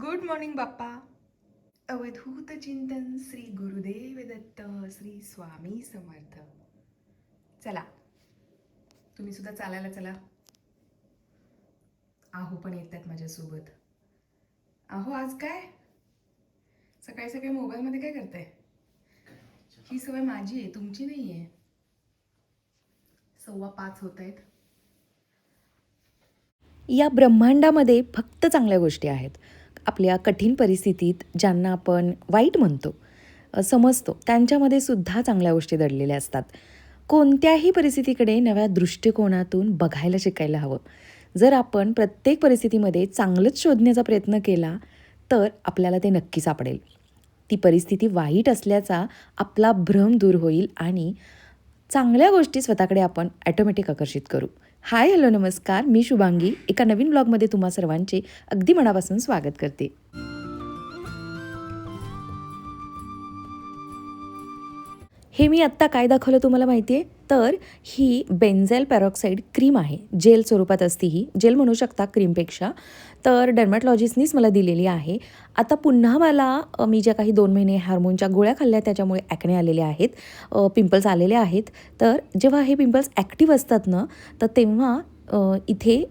Good morning बाप्पा अवधूत चिंतन श्री गुरुदेव दत्त श्री स्वामी समर्थ चला. तुम्ही सुद्धा चालायला चला. आहो पण येतात माझ्यासोबत. आहो आज काय? सकाळी सकाळी मोबाईलमध्ये काय करताय? ही सवय माझी आहे तुमची नाही आहे सव्वा पाच होत आहेत या ब्रह्मांडामध्ये फक्त चांगल्या गोष्टी आहेत. आपल्या कठीण परिस्थितीत ज्यांना आपण वाईट म्हणतो समजतो त्यांच्यामध्ये सुद्धा चांगल्या गोष्टी दडलेल्या असतात. कोणत्याही परिस्थितीकडे नव्या दृष्टिकोनातून बघायला शिकायला हवं. जर आपण प्रत्येक परिस्थितीमध्ये चांगलंच शोधण्याचा प्रयत्न केला तर आपल्याला ते नक्की सापडेल. ती परिस्थिती वाईट असल्याचा आपला भ्रम दूर होईल आणि चांगल्या गोष्टी स्वतःकडे आपण ॲटोमॅटिक आकर्षित करू. हाय हॅलो नमस्कार. मी शुभांगी. एका नवीन ब्लॉगमध्ये तुम्हा सर्वांचे अगदी मनापासून स्वागत करते. हे मी आत्ता काय दाखवलं तुम्हाला माहिती आहे तर ही बेन्झेल पॅरॉक्साईड क्रीम आहे. जेल स्वरूपात असते ही. जेल म्हणू शकता क्रीमपेक्षा तर डर्मॅटॉलॉजिस्टनीच मला दिलेली आहे. आता पुन्हा मला मी ज्या काही दोन महिने हार्मोनच्या गोळ्या खाल्ल्या त्याच्यामुळे ॲकणे आलेले आहेत पिंपल्स आलेले आहेत. तर जेव्हा हे पिंपल्स ॲक्टिव्ह असतात ना तर तेव्हा इथे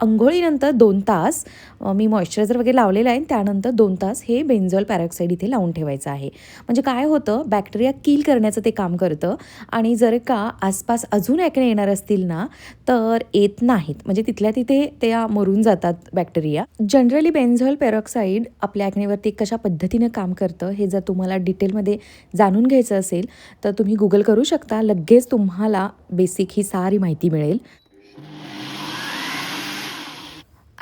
अंघोळीनंतर दोन तास मी मॉइश्चरायझर वगैरे लावलेलं आहे त्यानंतर दोन तास हे बेन्झॉल पॅरॉक्साईड इथे लावून ठेवायचं आहे. म्हणजे काय होतं बॅक्टेरिया किल करण्याचं ते काम करतं आणि जर का आसपास अजून ॲकणे येणार असतील ना तर येत नाहीत. म्हणजे तिथल्या तिथे त्या मरून जातात बॅक्टेरिया. जनरली बेन्झॉल पॅरॉक्साईड आपल्या ॲकनेवरती कशा पद्धतीनं काम करतं हे जर तुम्हाला डिटेलमध्ये जाणून घ्यायचं असेल तर तुम्ही गुगल करू शकता. लगेच तुम्हाला बेसिक ही सारी माहिती मिळेल.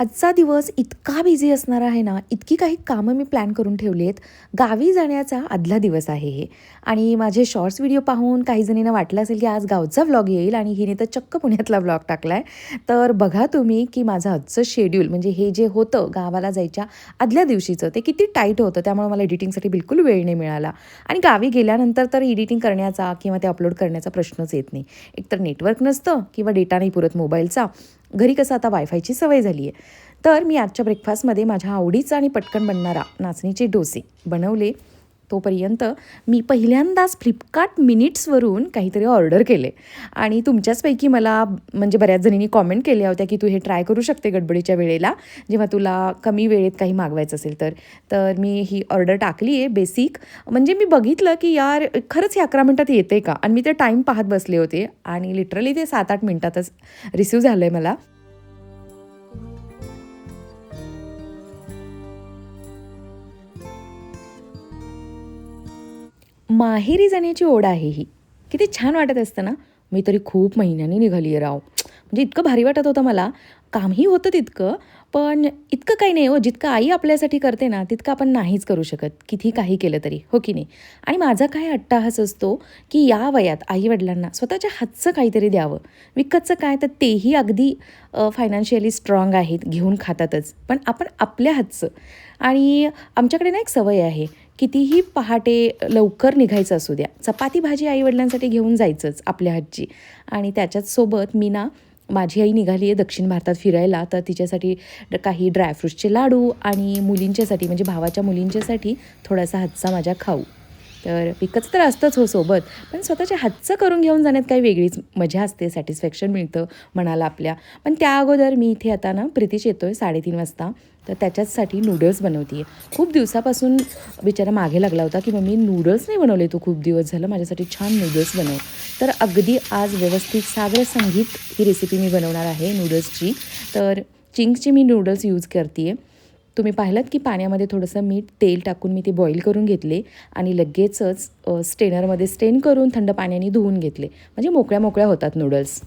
आजचा दिवस इतका बिझी असणार आहे ना इतकी काही कामं मी प्लॅन करून ठेवली आहेत. गावी जाण्याचा आदला दिवस आहे हे. आणि माझे शॉर्ट्स व्हिडिओ पाहून काही जणींना वाटलं असेल की आज गावचा व्लॉग येईल आणि हिने तर चक्क पुण्यातला व्लॉग टाकला आहे तर बघा तुम्ही की माझं आजचं शेड्यूल म्हणजे हे जे होतं गावाला जायच्या आदल्या दिवशीचं ते किती टाईट होतं त्यामुळे मला एडिटिंगसाठी बिलकुल वेळ नाही मिळाला. आणि गावी गेल्यानंतर तर एडिटिंग करण्याचा किंवा ते अपलोड करण्याचा प्रश्नच येत नाही. एकतर नेटवर्क नसतं किंवा डेटा नाही पुरत मोबाईलचा घरी कसं आता वायफायची सवय झाली आहे तर मी आजच्या ब्रेकफास्टमध्ये माझ्या आवडीचा आणि पटकन बनणारा नाचणीचे डोसे बनवले. तोपर्यंत मी पहिल्यांदाच फ्लिपकार्ट मिनिट्सवरून काहीतरी ऑर्डर केले. आणि तुमच्याचपैकी मला म्हणजे बऱ्याच जणींनी कॉमेंट केल्या होत्या की तू हे ट्राय करू शकते गडबडीच्या वेळेला जेव्हा तुला कमी वेळेत काही मागवायचं असेल तर. तर मी ही ऑर्डर टाकली आहे बेसिक म्हणजे मी बघितलं की यार खरंच हे अकरा मिनटात येते का? आणि मी ते टाईम पाहत बसले होते. आणि लिटरली ते सात आठ मिनटातच रिसिव्ह झालं आहे मला. माहेरी जाण्याची ओढ आहे ही. किती छान वाटत असतं ना? मी तरी खूप महिन्यांनी निघाली आहे राव. म्हणजे इतकं भारी वाटत होतं मला. कामही होतं तितकं पण इतकं काही नाही हो. जितकं आई आपल्यासाठी करते ना तितकं आपण नाहीच करू शकत. किती काही केलं तरी हो की नाही? आणि माझा काय अट्टाहास असतो की या वयात आईवडिलांना स्वतःच्या हातचं काहीतरी द्यावं. विकतचं काय तर तेही अगदी फायनान्शियली स्ट्रॉंग आहेत घेऊन खातातच. पण आपण आपल्या हातचं. आणि आमच्याकडे ना एक सवय आहे. कितीही पहाटे लवकर निघायचं असू द्या चपाती भाजी आईवडिलांसाठी घेऊन जायचंच आपल्या हातची. आणि त्याच्याच सोबत मी ना माझी आई निघाली आहे दक्षिण भारतात फिरायला तर तिच्यासाठी काही ड्रायफ्रूट्सचे लाडू आणि मुलींच्यासाठी म्हणजे भावाच्या मुलींच्यासाठी थोडासा हातचा माझ्या खाऊ. तर पिकच तर असतंच हो सोबत. पण स्वतःच्या हातचं करून घेऊन जाण्यात काही वेगळीच मजा असते सॅटिस्फॅक्शन मिळतं मनाला आपल्या. पण त्या अगोदर मी इथे आता ना प्रीतीश येतो आहे साडेतीन वाजता. तर त्याच्याचसाठी नूडल्स बनवते आहे खूप दिवसापासून बिचारा मागे लागला होता की मम्मी नूडल्स नाही बनवले तू खूप दिवस झालं माझ्यासाठी छान नूडल्स बनव. तर अगदी आज व्यवस्थित सागर संगीत ही रेसिपी मी बनवणार आहे नूडल्सची तर चिंग्सची मी नूडल्स यूज करते आहे तुम्ही पाहिलात की पाण्यामध्ये थोडंसं मीठ तेल टाकून मी ते बॉईल करून घेतले आणि लगेचच स्टेनरमध्ये स्टेन करून थंड पाण्याने धुवून घेतले. म्हणजे मोकळ्या मोकळ्या होतात नूडल्स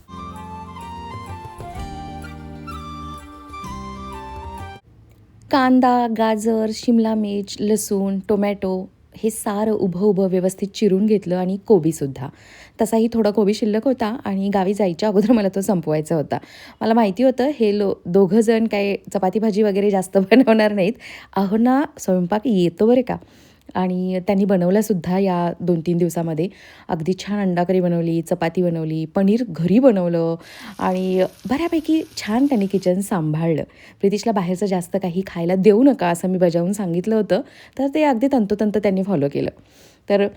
कांदा गाजर शिमला मिर्च लसूण टोमॅटो हे सारं उभं उभं व्यवस्थित चिरून घेतलं आणि कोबीसुद्धा तसाही थोडा कोबी शिल्लक होता आणि गावी जायच्या अगोदर मला तो संपवायचा होता. मला माहिती होतं हे लो दोघंजण काय चपाती भाजी वगैरे जास्त बनवणार नाहीत. अहो ना स्वयंपाक येतो बरं का? आणि त्यांनी बनवल्यासुद्धा या दोन तीन दिवसामध्ये. अगदी छान अंडाकरी बनवली चपाती बनवली पनीर घरी बनवलं आणि बऱ्यापैकी छान त्यांनी किचन सांभाळलं. प्रितिशला बाहेरचं जास्त काही खायला देऊ नका असं मी बजावून सांगितलं होतं तर ते अगदी तंतोतंत त्यांनी फॉलो केलं. तर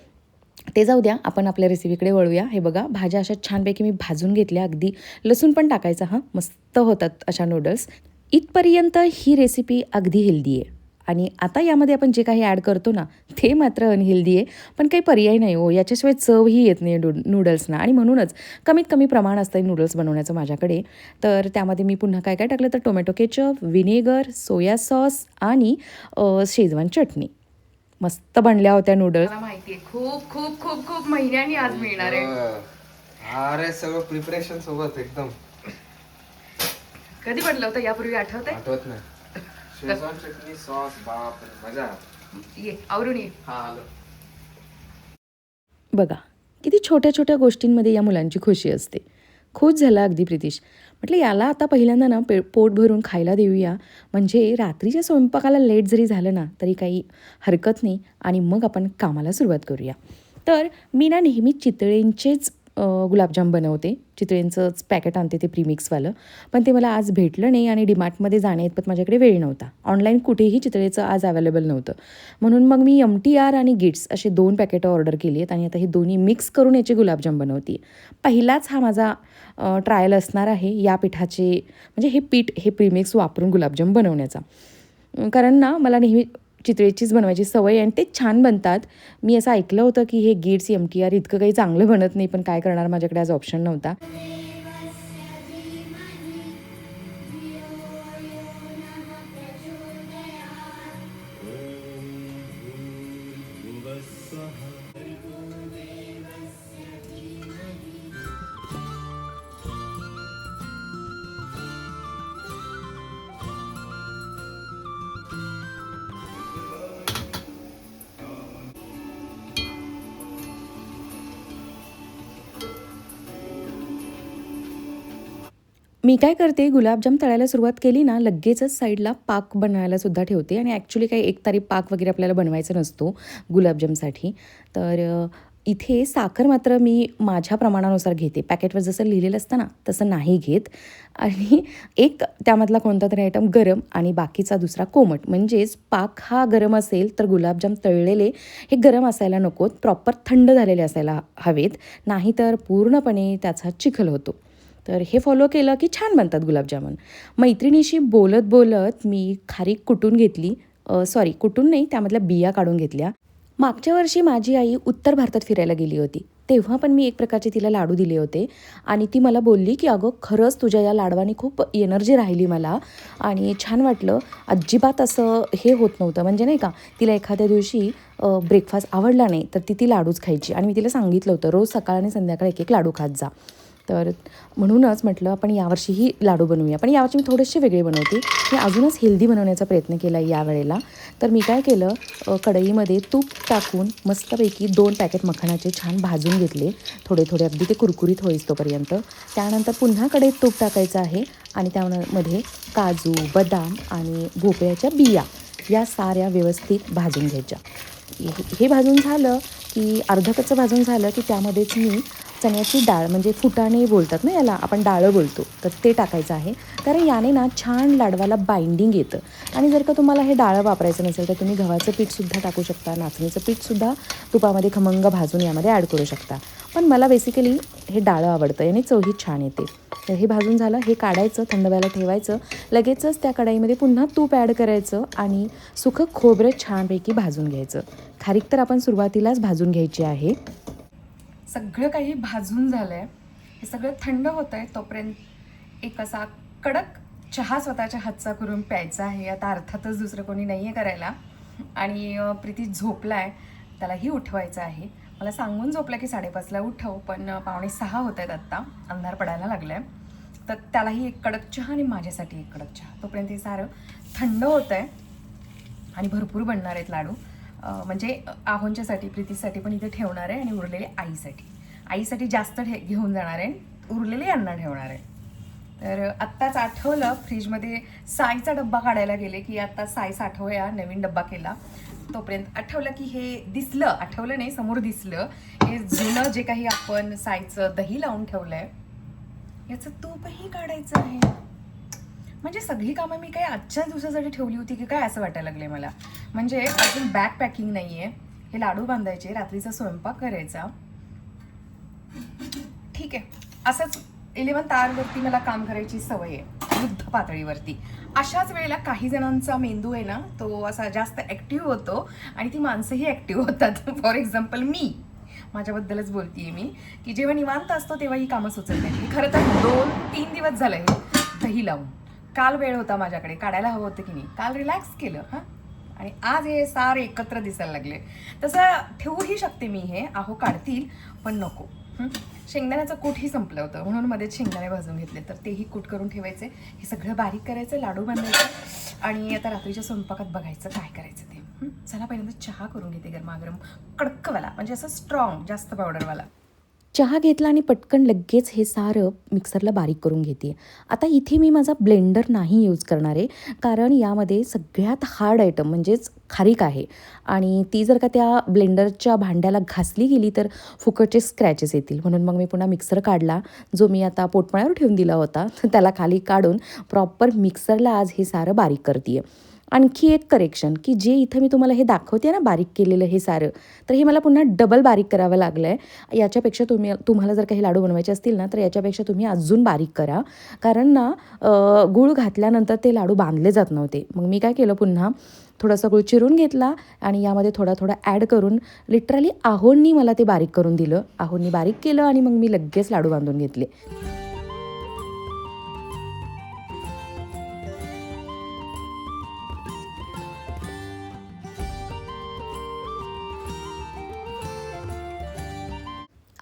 ते जाऊ द्या आपण आपल्या रेसिपीकडे वळूया. हे बघा भाज्या अशा छानपैकी मी भाजून घेतल्या. अगदी लसूण पण टाकायचा हां. मस्त होतात अशा नूडल्स इथपर्यंत ही रेसिपी अगदी हेल्दी आहे. आणि आता यामध्ये आपण जे काही ॲड करतो ना ते मात्र अनहेल्दी आहे. पण काही पर्याय नाही हो याच्याशिवाय चवही येत नाही नूड नूडल्सना आणि म्हणूनच कमीत कमी प्रमाण असतं नूडल्स बनवण्याचं माझ्याकडे. तर त्यामध्ये मी पुन्हा काय काय टाकलं तर tomato ketchup vinegar soya sauce आणि शेजवान चटणी. मस्त बनल्या होत्या नूडल्स मला माहिती आहे खूप खूप खूप खूप महिन्यांनी आज मिळणार आहे. हा, अरे सगळं प्रिपरेशन सोबत एकदम. कधी बनलं होतं? यापूर्वी आठवत आठवत नाही. शेजवान चटणी सॉस बाप रे, मजा ये आवरून ये हा आलो. बघा किती छोट्या छोट्या गोष्टींमध्ये या मुलांची खुशी असते. खुश झाला अगदी प्रितिश. म्हटलं याला आता पहिल्यांदा ना पे पोट भरून खायला देऊया. म्हणजे रात्रीच्या स्वयंपाकाला लेट जरी झालं ना तरी काही हरकत नाही. आणि मग आपण कामाला सुरुवात करूया. तर मी ना नेहमी चितळेंचेच गुलाबजाम बनवते. चितळेंचंच पॅकेट आणते ते प्रीमिक्सवालं. पण ते मला आज भेटलं नाही आणि डिमार्टमध्ये जाण्या इतपत माझ्याकडे वेळ नव्हता. ऑनलाईन कुठेही चितळेचं आज अवेलेबल नव्हतं. म्हणून मग मी एम टी आर आणि गिट्स असे दोन पॅकेटं ऑर्डर केली आहेत आणि आता हे दोन्ही मिक्स करून याचे गुलाबजाम बनवते. पहिलाच हा माझा ट्रायल असणार आहे या पिठाचे म्हणजे हे पीठ हे प्रीमिक्स वापरून गुलाबजाम बनवण्याचा. कारण ना मला नेहमी चितळेचीच बनवायची सवय आणि ते छान बनतात. मी असं ऐकलं होतं की हे गिट्स एम टी आर इतकं काही चांगलं बनत नाही पण काय करणार माझ्याकडे आज ऑप्शन नव्हता. मी काय करते गुलाबजाम तळायला सुरुवात केली ना लगेचच साईडला पाक बनवायला सुद्धा ठेवते. आणि ॲक्च्युली काही एक तारी पाक वगैरे आपल्याला बनवायचा नसतो गुलाबजामसाठी. तर इथे साखर मात्र मी माझ्या प्रमाणानुसार घेते. पॅकेटवर जसं लिहिलेलं असतं ना तसं नाही घेत. आणि एक त्यामधला कोणता तरी आयटम गरम आणि बाकीचा दुसरा कोमट. म्हणजेच पाक हा गरम असेल तर गुलाबजाम तळलेले हे गरम असायला नकोत. प्रॉपर थंड झालेले असायला हवेत. नाहीतर पूर्णपणे त्याचा चिखल होतो. तर हे फॉलो केलं की छान बनतात गुलाबजामुन. मैत्रिणीशी बोलत बोलत मी खारीक कुटून घेतली. सॉरी कुटून नाही त्यामधल्या बिया काढून घेतल्या. मागच्या वर्षी माझी आई उत्तर भारतात फिरायला गेली होती. तेव्हा पण मी एक प्रकारचे तिला लाडू दिले होते. आणि ती मला बोलली की अगं खरंच तुझ्या या लाडवाने खूप एनर्जी राहिली मला. आणि छान वाटलं. अजिबात असं हे होत नव्हतं. म्हणजे नाही का तिला एखाद्या दिवशी ब्रेकफास्ट आवडला नाही तर ती ती लाडूच खायची. आणि मी तिला सांगितलं होतं रोज सकाळ आणि संध्याकाळ एक एक लाडू खात जा. तर म्हणूनच म्हटलं आपण यावर्षीही लाडू बनवूया. पण यावर्षी मी थोडेसे वेगळे बनवते. मी अजूनच हेल्दी बनवण्याचा प्रयत्न केला या यावेळेला तर मी काय केलं कढईमध्ये तूप टाकून मस्तपैकी दोन पॅकेट मखणाचे छान भाजून घेतले. थोडे थोडे अगदी ते कुरकुरीत होईस तोपर्यंत. त्यानंतर पुन्हा कढईत तूप टाकायचं आहे आणि त्यामध्ये काजू बदाम आणि भोपळ्याच्या बिया या साऱ्या व्यवस्थित भाजून घ्यायच्या. हे- हे भाजून झालं की अर्ध भाजून झालं की त्यामध्येच मी चण्याची डाळ म्हणजे फुटाणे बोलतात ना याला आपण डाळं बोलतो तर ते टाकायचं आहे. कारण याने ना छान लाडवाला बाइंडिंग येतं. आणि जर का तुम्हाला हे डाळं वापरायचं नसेल तर तुम्ही गव्हाचं पीठसुद्धा टाकू शकता नाचणीचं पीठसुद्धा तुपामध्ये खमंग भाजून यामध्ये ॲड करू शकता. पण मला बेसिकली हे डाळं आवडतं याने चवही छान येते. तर हे भाजून झालं हे काढायचं थंड व्हायला ठेवायचं. लगेचच त्या कढाईमध्ये पुन्हा तूप ॲड करायचं आणि सुखं खोबरं छानपैकी भाजून घ्यायचं. खारीक तर आपण सुरुवातीलाच भाजून घ्यायची आहे. सगळं काही भाजून झालं आहे हे सगळं थंड होत आहे तोपर्यंत एक असा कडक चहा स्वतःच्या हातचा करून प्यायचा आहे. आता अर्थातच दुसरं कोणी नाही आहे करायला. आणि प्रीती झोपला आहे त्यालाही उठवायचं आहे. मला सांगून झोपला की साडेपाचला उठव पण पावणे सहा होत आहेत आत्ता. अंधार पडायला लागलाय. तर त्यालाही एक कडक चहा आणि माझ्यासाठी एक कडक चहा. तोपर्यंत हे सारं थंड होत आहे आणि भरपूर बनणार आहेत लाडू. म्हणजे आहोंच्यासाठी प्रीतीसाठी पण इथे ठेवणार आहे आणि उरलेले आईसाठी. आईसाठी जास्त ठे घेऊन जाणार आहे. उरलेले यांना ठेवणार आहे. तर आत्ताच आठवलं फ्रीजमध्ये साईचा डब्बा काढायला गेले की आत्ता साई साठवूया नवीन डब्बा केला. तोपर्यंत आठवलं की हे दिसलं आठवलं नाही समोर दिसलं. हे जुनं जे काही आपण साईचं दही लावून ठेवलं आहे याचं तूपही काढायचं आहे. म्हणजे सगळी कामं मी काही आजच्या दिवसासाठी ठेवली होती की काय असं वाटायला लागले मला. म्हणजे अजून बॅक पॅकिंग नाही आहे हे लाडू बांधायचे रात्रीचा स्वयंपाक करायचा. ठीक आहे. असंच इलेवन तारवरती मला काम करायची सवय आहे युद्ध पातळीवरती. अशाच वेळेला काही जणांचा मेंदू आहे ना तो असा जास्त ॲक्टिव्ह होतो आणि ती माणसंही ॲक्टिव्ह होतात. फॉर एक्झाम्पल मी. माझ्याबद्दलच बोलतीये मी की जेव्हा निवांत असतो तेव्हा ही कामं सुचत नाही खरं तर दोन तीन दिवस झालं हे दही लावून. काल वेळ होता माझ्याकडे काढायला हवं होतं की नाही. काल रिलॅक्स केलं हां. आणि आज हे सार एकत्र दिसायला लागले. तसं ठेवूही शकते मी हे आहो काढतील पण नको शेंगदाण्याचं कूटही संपलं होतं म्हणून मध्ये शेंगदाणे भाजून घेतले तर तेही कूट करून ठेवायचे. हे सगळं बारीक करायचं लाडू बांधायचे आणि आता रात्रीच्या स्वयंपाकात बघायचं काय करायचं ते चला पहिल्यांदा चहा करून घेते गरमागरम कडकवाला म्हणजे असं स्ट्रॉंग जास्त पावडरवाला चहा घेतला आणि पटकन लगेच हे सारं मिक्सरला बारीक करून घेते. आता इथे मी माझा ब्लेंडर नाही यूज करणार आहे कारण यामध्ये सगळ्यात हार्ड आयटम म्हणजेच खारीक आहे. आणि ती जर का त्या ब्लेंडरच्या भांड्याला घासली गेली तर फुकटचे स्क्रॅचेस येतील. म्हणून मग मी पुन्हा मिक्सर काढला जो मी आता पोटमाळ्यावर ठेवून दिला होता. त्याला खाली काढून प्रॉपर मिक्सरला आज हे सारं बारीक करते आहे आणखी एक करेक्शन की जे इथं मी तुम्हाला हे दाखवते ना बारीक केलेलं हे सारं तर हे मला पुन्हा डबल बारीक करावं लागलं आहे याच्यापेक्षा तुम्ही तुम्हाला जर काही लाडू बनवायचे असतील ना तर याच्यापेक्षा तुम्ही अजून बारीक करा. कारण ना गूळ घातल्यानंतर ते लाडू बांधले जात नव्हते. मग मी काय केलं पुन्हा थोडासा गूळ चिरून घेतला आणि यामध्ये थोडा थोडा ॲड करून लिटरली आहोंनी मला ते बारीक करून दिलं. आहोंनी बारीक केलं आणि मग मी लगेच लाडू बांधून घेतले.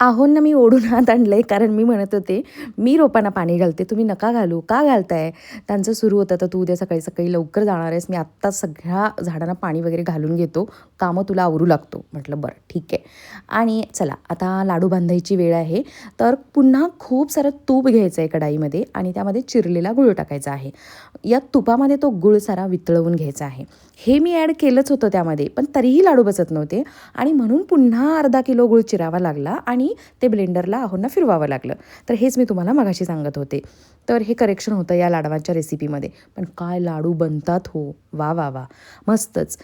आहोंना मी ओढून हात आहे कारण मी म्हणत होते मी रोपांना पाणी घालते तुम्ही नका घालू. का घालताय? त्यांचं सुरू होतं तर तू उद्या सकाळी सकाळी लवकर जाणार आहेस. मी आत्ता सगळ्या झाडांना पाणी वगैरे घालून घेतो. कामं तुला आवरू लागतो. म्हटलं बरं ठीक आहे. आणि चला आता लाडू बांधायची वेळ आहे. तर पुन्हा खूप सारं तूप घ्यायचं आहे कढाईमध्ये आणि त्यामध्ये चिरलेला गुळ टाकायचा आहे. या तुपामध्ये तो गुळ सारा वितळवून घ्यायचा आहे. हे मी ॲड केलंच होतं त्यामध्ये पण तरीही लाडू बसत नव्हते. आणि म्हणून पुन्हा अर्धा किलो गुळ चिरावा लागला आणि ते ब्लेंडरला आहोंना फिरवावं लागलं. तर हेच मी तुम्हाला मगाशी सांगत होते. तर हे करेक्शन होतं या लाडवांच्या रेसिपीमध्ये. पण काय लाडू बनतात हो. वा वा वा. मस्तच.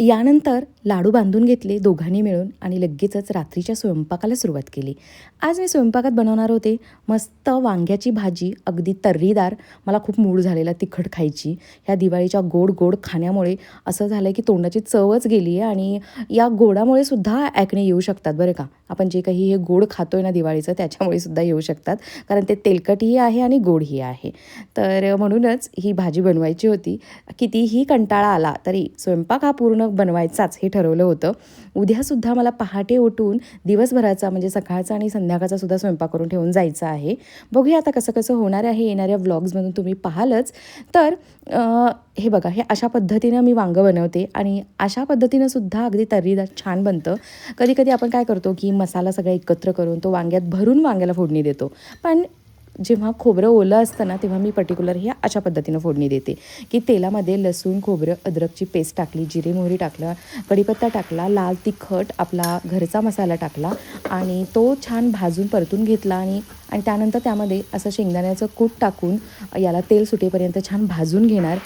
यानंतर लाडू बांधून घेतले दोघांनी मिळून आणि लगेचच रात्रीच्या स्वयंपाकाला सुरुवात केली. आज मी स्वयंपाकात बनवणार होते. मस्त वांग्याची भाजी अगदी तर्रीदार. मला खूप मूड झालेला तिखट खायची. ह्या दिवाळीच्या गोड गोड खाण्यामुळे असं झालं की तोंडाची चवच गेली आहे आणि या गोडामुळे सुद्धा ॲकणे येऊ शकतात. बरं का? आपण जे काही हे गोड खातो आहे ना दिवाळीचं त्याच्यामुळे सुद्धा येऊ शकतात. कारण ते तेलकटही आहे आणि गोडही आहे. तर म्हणूनच ही भाजी बनवायची होती. कितीही कंटाळा आला तरी स्वयंपाक हा पूर्ण बनवायचाच हे ठरवलं होतं. उद्यासुद्धा मला पहाटे उठून दिवसभराचा म्हणजे सकाळचा आणि संध्याकाळचा सुद्धा स्वयंपाक करून ठेवून जायचा आहे. बघूया आता कसं कसं होणार आहे येणाऱ्या व्लॉग्समधून तुम्ही पाहालच. तर हे बघा हे अशा पद्धतीनं मी वांगं बनवते आणि अशा पद्धतीनं सुद्धा अगदी तर्रीदार छान बनतं. कधी कधी आपण काय करतो की मसाला सगळा एकत्र करून तो वांग्यात भरून वांग्याला फोडणी देतो. पण जेव्हा खोबरं ओलं असतं ना तेव्हा मी पर्टिक्युलर हे अशा पद्धतीनं फोडणी देते. की तेलामध्ये लसूण खोबरं अद्रकची पेस्ट टाकली जिरे मोहरी टाकलं कढीपत्ता टाकला लाल तिखट आपला घरचा मसाला टाकला आणि तो छान भाजून परतून घेतला आणि आणि त्यानंतर त्यामध्ये असं शेंगदाण्याचं कूट टाकून याला तेल सुटेपर्यंत छान भाजून घेणार.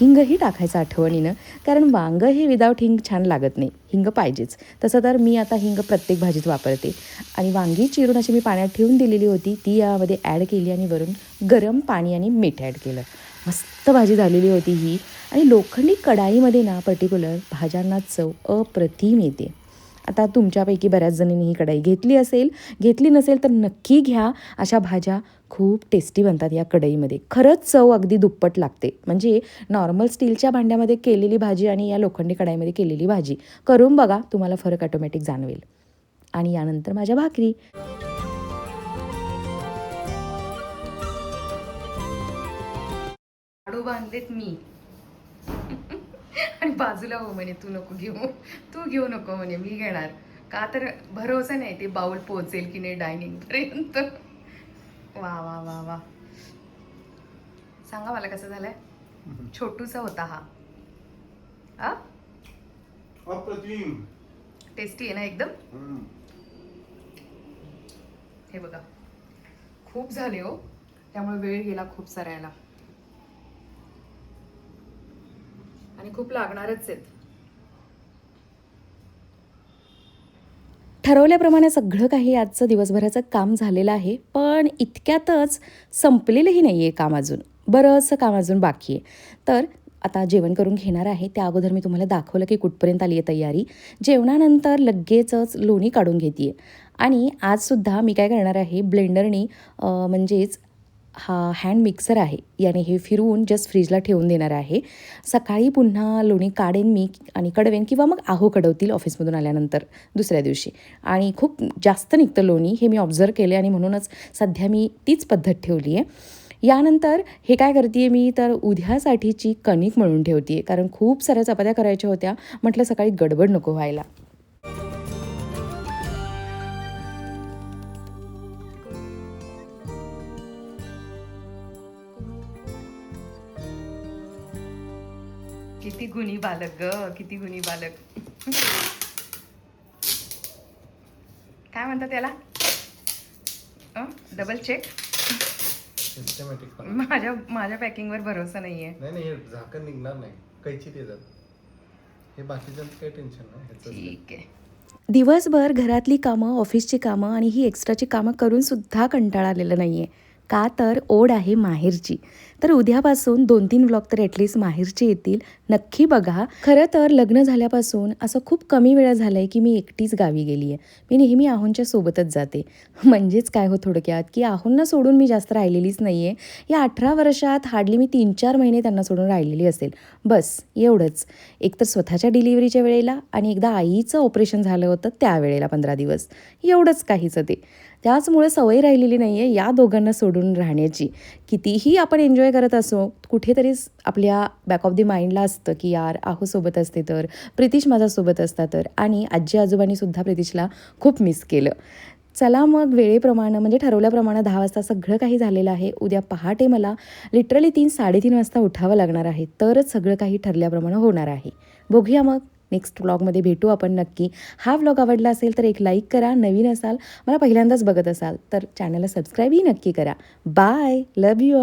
हिंगही टाकायचं आठवणीनं. कारण वांगं हे विदाऊट हिंग छान लागत नाही. हिंग पाहिजेच. तसं तर मी आता हिंग प्रत्येक भाजीत वापरते. आणि वांगी चिरून अशी मी पाण्यात ठेवून दिलेली होती. ती यामध्ये ॲड केली आणि वरून गरम पाणी आणि मीठ ॲड केलं. मस्त भाजी झालेली होती ही. आणि लोखंडी कढाईमध्ये ना पर्टिक्युलर भाज्यांना चव अप्रतिम येते. आता तुमच्यापैकी बऱ्याच जणींनी ही कढाई घेतली असेल. घेतली नसेल तर नक्की घ्या. अशा भाज्या खूप टेस्टी बनतात या कढईमध्ये. खरंच चव अगदी दुप्पट लागते. म्हणजे नॉर्मल स्टीलच्या भांड्यामध्ये केलेली भाजी आणि या लोखंडी कढाईमध्ये केलेली भाजी करून बघा तुम्हाला फरक ऑटोमॅटिक जाणवेल. आणि यानंतर माझ्या भाकरी. लाडू बांधलेत मी. आणि बाजूला हो म्हणे तू नको घेऊ तू घेऊ नको म्हणे मी घेणार. का तर भरोसा नाही ते बाउल पोहोचेल की नाही डायनिंग पर्यंत. वा वा वा वा. सांगा मला कसं झालंय? छोटूसा होता हा. आ अप्रतिम. टेस्टी आहे ना एकदम. हे बघा. खूप झाले हो. त्यामुळे वेळ गेला खूप साऱ्याला आणि खूप लागणारच आहेत. ठरवल्याप्रमाणे सगळं काही आजचं दिवसभराचं काम झालेलं आहे पण इतक्यातच संपलेलंही नाही आहे काम अजून. बरंचसं काम अजून बाकी आहे. तर आता जेवण करून घेणार आहे. त्या अगोदर मी तुम्हाला दाखवलं की कुठपर्यंत आली आहे तयारी. जेवणानंतर लगेचच लोणी काढून घेते आणि आजसुद्धा मी काय करणार आहे ब्लेंडरनी म्हणजेच हा हँड मिक्सर आहे. याने हे फिरवून जस्ट फ्रीजला ठेवून देणार आहे. सकाळी पुन्हा लोणी काढेन मी आणि कडवेन किंवा मग आहो कडवतील ऑफिसमधून आल्यानंतर दुसऱ्या दिवशी. आणि खूप जास्त निघतं लोणी हे मी ऑब्झर्व केले आणि म्हणूनच सध्या मी तीच पद्धत ठेवली आहे यानंतर हे काय करते मी तर उद्यासाठीची कणिक म्हणून ठेवते कारण खूप साऱ्या चपात्या करायच्या होत्या. म्हटलं सकाळी गडबड नको व्हायला. किती गुणी बालक ग किती गुणी बालक. काय म्हणतात त्याला? डबल चेक सिस्टमॅटिक माझ्या माझ्या पॅकिंगवर भरोसा नाहीये. नाही नाही हे झाकण निघणार नाही. कैची हे बाकीच्यांचं काही टेन्शन नाही ह्याचं ठीक आहे. दिवसभर घरातली कामं ऑफिसची कामं आणि ही एक्स्ट्राची कामं करून सुद्धा कंटाळा आलेला नाही आहे का तर ओढ आहे माहेरची. तर उद्यापासून दोन तीन व्लॉग तर ॲटलिस्ट माहेरचे येतील. नक्की बघा. खरं तर लग्न झाल्यापासून असं खूप कमी वेळा झालं आहे की मी एकटीच गावी गेली आहे. मी नेहमी आहोंच्या सोबतच जाते. म्हणजेच काय हो थोडक्यात? की आहोंना सोडून मी जास्त राहिलेलीच नाही आहे या अठरा वर्षात हार्डली मी तीन चार महिने त्यांना सोडून राहिलेली असेल. बस एवढंच. एक तर स्वतःच्या डिलिव्हरीच्या वेळेला आणि एकदा आईचं ऑपरेशन झालं होतं त्यावेळेला पंधरा दिवस. एवढंच काहीचं ते. त्याचमुळे सवय राहिलेली नाही आहे या दोघांना सोडून राहण्याची. कितीही आपण एन्जॉय करत असो कुठेतरी आपल्या बॅक ऑफ दी माइंडला असतं की यार आहो सोबत असते तर प्रितीश माझ्यासोबत असता तर आणि आजी आजोबांनी सुद्धा खूप मिस केलं. चला मग वेळेप्रमाणे म्हणजे ठरवल्याप्रमाणे दहा वाजता सगळं काही झालेलं आहे. उद्या पहाटे मला लिटरली तीन साडेतीन वाजता उठावं लागणार आहे. तरच सगळं काही ठरल्याप्रमाणे होणार आहे. बघूया मग. नेक्स्ट व्लॉगमध्ये भेटू आपण नक्की. हा व्लॉग आवडला असेल तर एक लाईक करा नवीन असाल मला पहिल्यांदाच बघत असाल तर चॅनलला सबस्क्राईबही नक्की करा. Bye love you